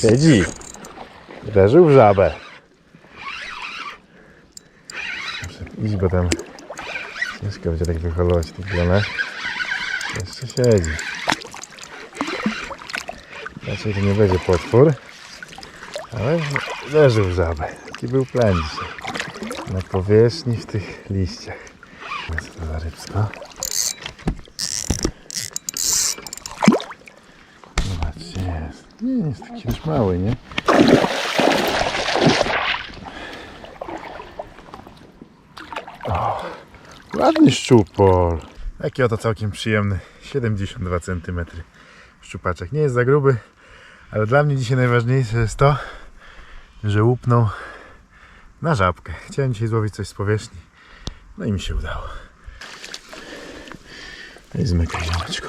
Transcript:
Siedzi. Uderzył w żabę. Muszę iść, bo tam ciężko będzie tak wyholować tych glonach. Jeszcze siedzi. Raczej to nie będzie potwór. Ale uderzył w żabę. Taki był plan dzisiaj. Na powierzchni w tych liściach. Co to za rybsko? Jest. Nie, jest taki już mały, nie? O, ładny szczupor. Taki oto całkiem przyjemny. 72 cm szczupaczek. Nie jest za gruby, ale dla mnie dzisiaj najważniejsze jest to, że łupnął na żabkę. Chciałem dzisiaj złowić coś z powierzchni. No i mi się udało. I zmykaj, ziomeczku.